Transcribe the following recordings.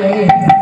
眼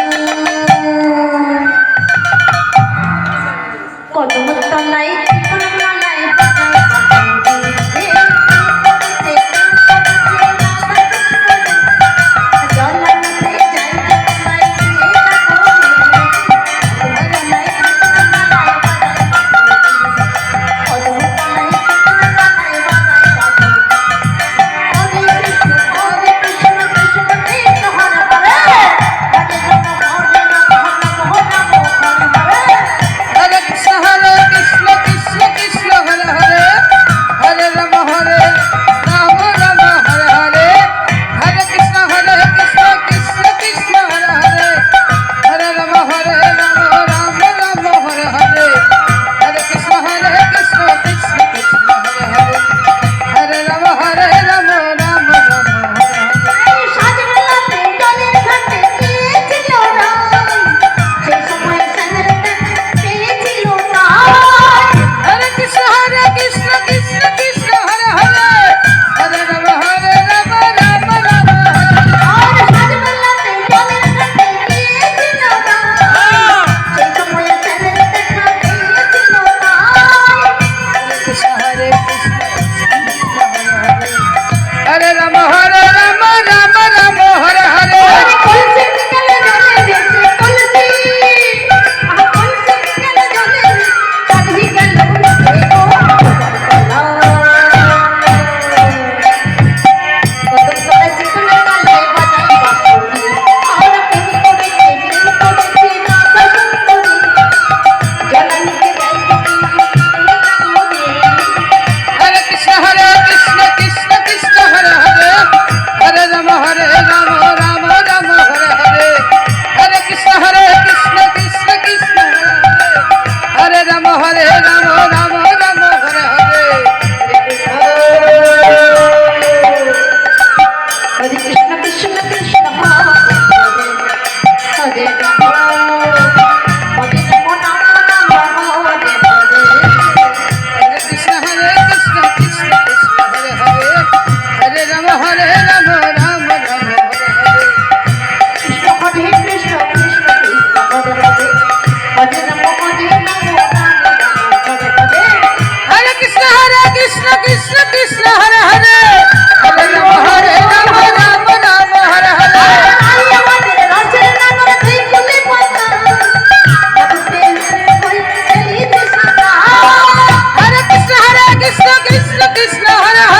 Krishna Hara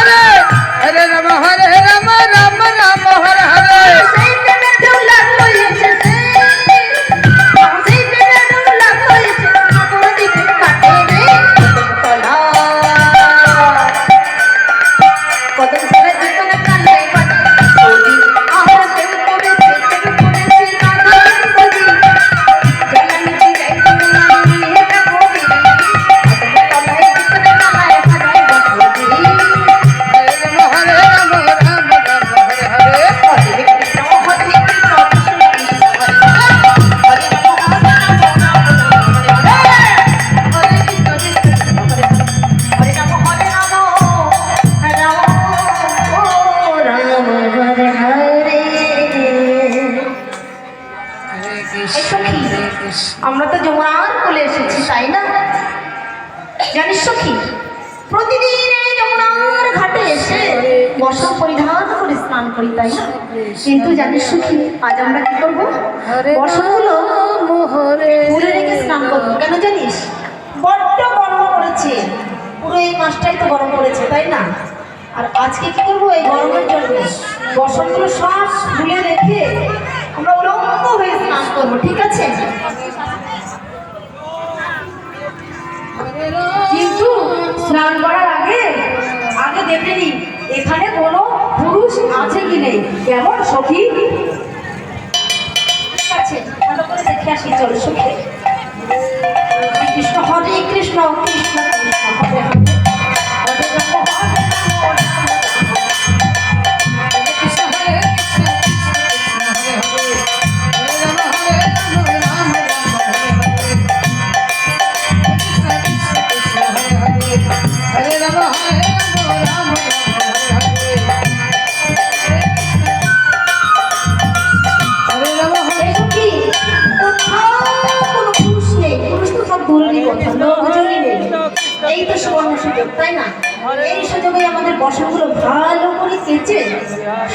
আজ আমরা কি করব? বর্ষাগুলো ঘুরে রেখে স্নান করব। কেন জানিস? বড্ড গরম পড়েছে। পুরো এই মাসটাই তো গরম পড়েছে তাই না? আর আজকে কি করব? এই গরমের জন্য বসন্তগুলো সব ভুলে রেখে আমরা উলঙ্গ হয়ে স্নান করব ঠিক আছে? কিন্তু স্নান করার আগে আগে দেখে নি এখানে কোনো পুরুষ আছে কি নেই? কেমন সখী? রাধিকা শীতল সুখে। কৃষ্ণ হরে কৃষ্ণ কৃষ্ণ কৃষ্ণ হরে হরে। এই তো সুযোগ তাই না? এই সুযোগে আমাদের বসাগুলো ভালো করে কেচে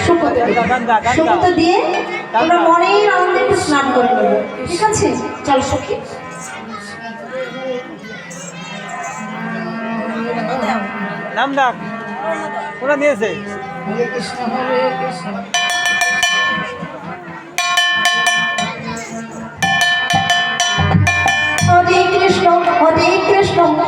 শুকোতে দিয়ে আমরা মনের আনন্দে একটু স্নান করে ঠিক আছে? চল সখী। নাম ডাক। ওরা নিয়েছে? হরে কৃষ্ণ হরে কৃষ্ণ।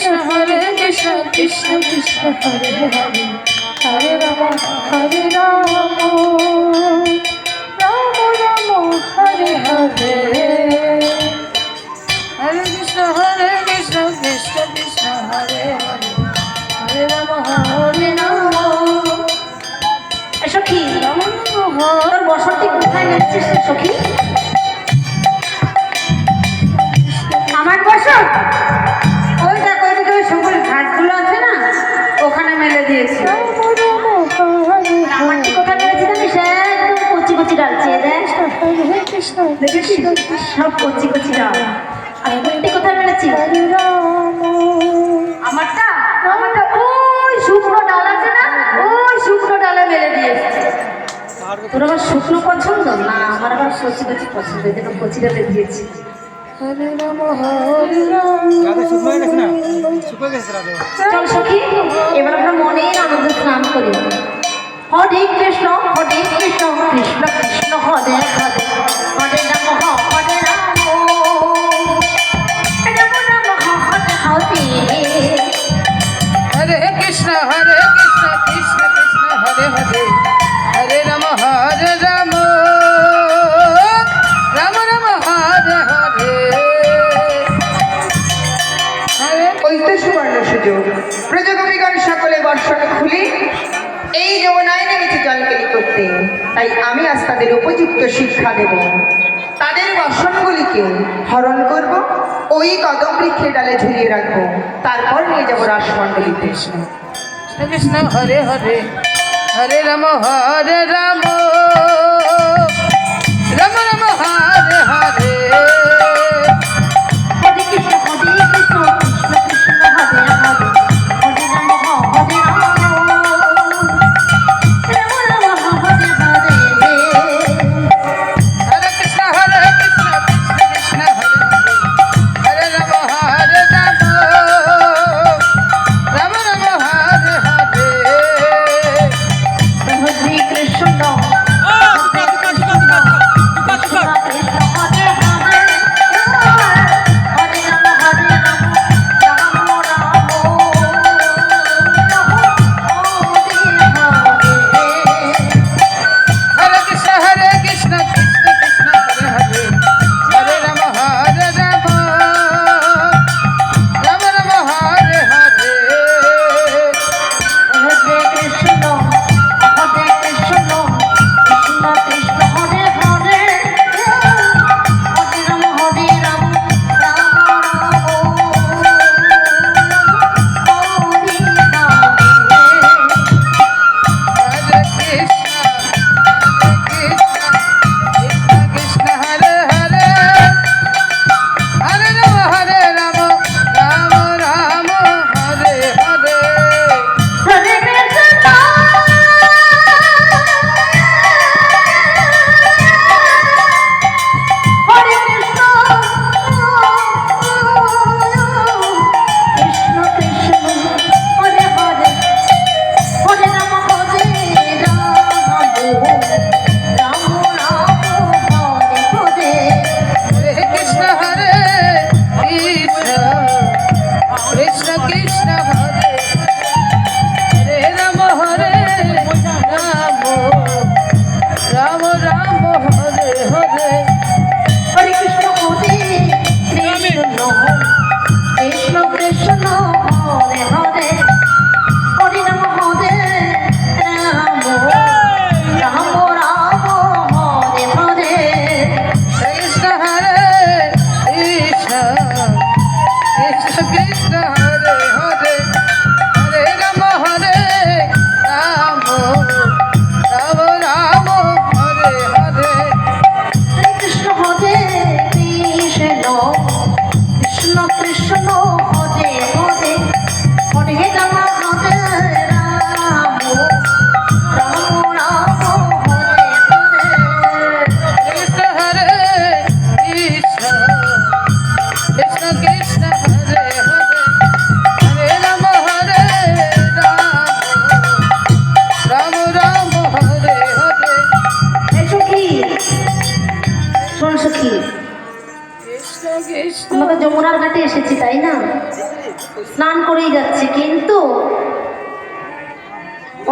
কৃষ্ণ হরে কৃষ্ণ কৃষ্ণ কৃষ্ণ হরে হরে। হরে রাম হরে রাম। রাম রাম, হরে হরে। হরে কৃষ্ণ হরে কৃষ্ণ কৃষ্ণ কৃষ্ণ হরে হরে। হরে রাম হরে রাম। সখী তোর বসন্তি কোথায় যাচ্ছিস রে সখী? আমার বসন কৃষ্ণ সব কচি কচি ডাল আর তোরটি কোথায় মেরেছি আমারটা? আমারটা ওই শুকনো ডাল আছে না? ওই শুকনো ডালে মেলে দিয়ে তোর আবার শুকনো পছন্দ? না আমার আবার কচি কচি পছন্দ। এই জন্য কচি ডালে দিয়েছি। হরে রাম হরে রাম শুকনো গেছে না? শুকনো গেছে চল সখী এবার আমরা মনের আনন্দ স্নান করি। হরে কৃষ্ণ হরে কৃষ্ণ কৃষ্ণ কৃষ্ণ হরে হরে। সকলে বর্ষণ খুলে। এই যমুনায় নেমেছে জলকেলি করতে। তাই আমি আজ তাদের উপযুক্ত শিক্ষা দেব। তাদের বসনগুলিকে হরণ করব, ওই কদম বৃক্ষের ডালে ঝুলিয়ে রাখব। তারপর নিয়ে যাব রাসমণ্ডলীতে কৃষ্ণ কৃষ্ণ হরে হরে হরে রাম হরে রাম রাম।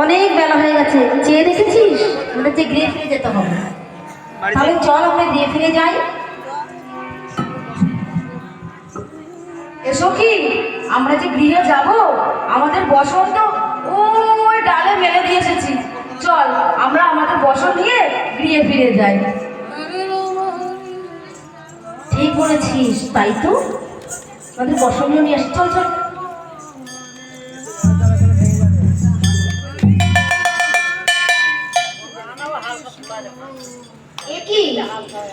অনেক বেলা হয়ে গেছে। চেয়ে দেখেছিস? মানে যে গৃহে ফিরে যেতে হবে। তাহলে চল আমরা গৃহে ফিরে যাই। এসো কি? আমরা যে গৃহে যাব আমাদের বসন্ত ওই ডালে মেলে দিয়ে এসেছি। চল আমরা আমাদের বসন নিয়ে গৃহে ফিরে যাই। ঠিক বলেছিস তাই তো? আমাদের বসনীয় নিয়ে আসি। চল চল।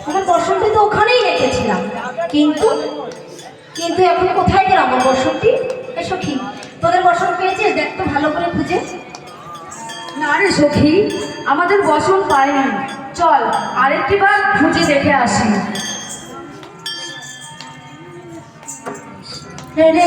আমার বসন্তি তো ওখানেই রেখেছিলাম। কিন্তু কিন্তু এখন কোথায় গেল আমার বসন্তি এসো কি? তোদের বসন পেয়েছিস? দেখ তো ভালো করে খুঁজে। না রে সখী আমাদের বসন পাইনি। চল আরেকটি বার খুঁজে দেখে আসি। রে রে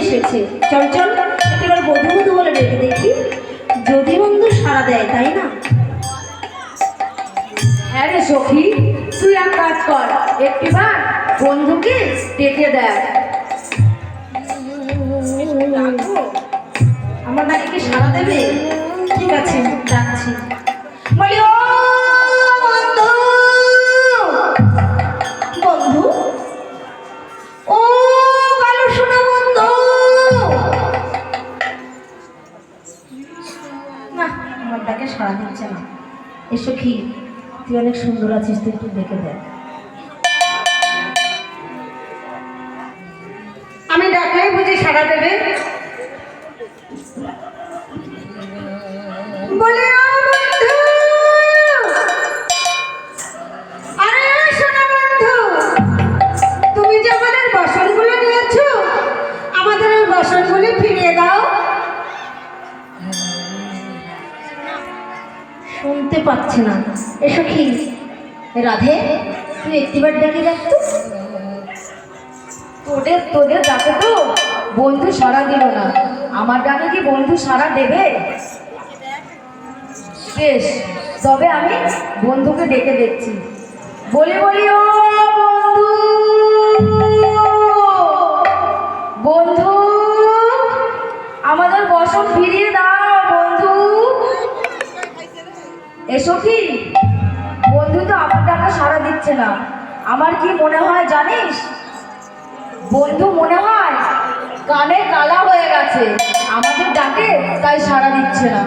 এসেছে। চল চল বধু বধু বলে ডেকে দেখি। যদি বন্ধু সাড়া দেয়, তাই না? হ্যাঁ রে সখী, তুই এক কাজ কর, একটি বার বন্ধুকে ডেকে দেয় আমার নাকি সাড়া দেবে? ঠিক আছে যাচ্ছি বলি, ও আমার ডাকে সাড়া দিচ্ছে না। এসো কি? তুই অনেক সুন্দর আছিস, তুই একটু দেখে দেখ। আমি ডাকলেই বুঝি সাড়া দেবে। পাচ্ছে না? এসো কি রাধে, তুই একটিবার ডেকে দেখ তো। তোদের তোদের ডাকে তো বন্ধু সাড়া দিল না। আমার ডাকে কি বন্ধু সাড়া দেবে? বেশ, তবে আমি বন্ধুকে ডেকে দেখছি। বলি বলি, ও বন্ধু বন্ধু, আমাদের বসন ফিরিয়ে দাও। এসো কি? বন্ধু তো আমার ডাকা সাড়া দিচ্ছে না। আমার কি মনে হয় জানিস? বন্ধু মনে হয় কানে কালা হয়ে গেছে। আমাদের ডাকে তাই সাড়া দিচ্ছে না।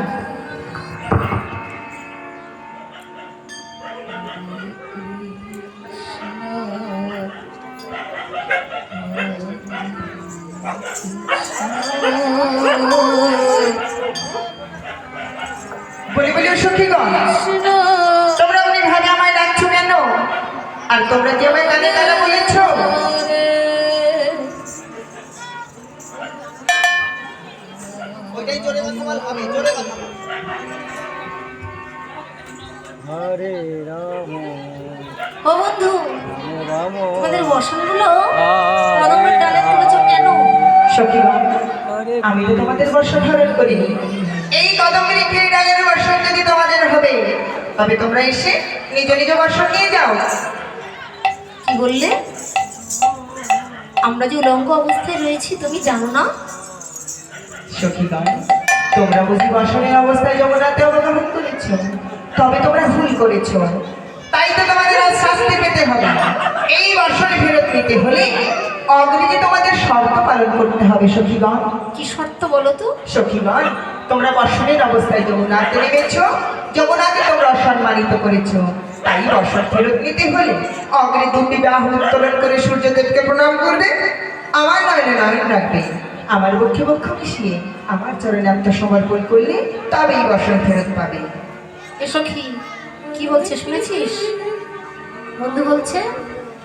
বলি সখীগণ। তোমরা উনি ভাবে আমায় ডাকছো কেন? আর তোমরা যে আমায় কানে কানে বলেছ। হরে রাম। ও বন্ধু রাম। তোমাদের বসনগুলো কদমের ডালে তুলেছো কেন? সখীগণ আমি তো তোমাদের বর্ষ ধারণ করিনি এই যদি তোমাদের হবে। তবে তোমরা এসে নিজ নিজ বর্ষণ নিয়ে যাও। কি বললে? আমরা যে উলঙ্গ অবস্থায় রয়েছি তুমি জানো না? সখীগণ তোমরা বুঝি বর্ষণের অবস্থায় করেছ। তবে তোমরা ভুল করেছ। তাই তো তোমাদের আজ শাস্তি পেতে হবে। এই বর্ষণে ফেরত নিতে হলে অগ্রিজে তোমাদের শর্ত পালন করতে হবে সখীগণ কি শর্ত বলো তো? সখীগণ তোমরা বর্ষণের অবস্থায় যমুনাতে নেমেছ। যমুনাকে তোমরা অসম্মানিত করেছ। তাই রসদ ফেরত নিতে হলে অগ্রে দুটি বাহু উত্তোলন করে সূর্যদেবকে প্রণাম করবে। আমার নয়নে নয়ন রাখবে। আমার বক্ষে বক্ষ মিশিয়ে আমার চরণে একটা সমর্পণ করলে তবেই বসন ফেরত পাবে। এসব কি বলছে? শুনেছিস? বন্ধু বলছে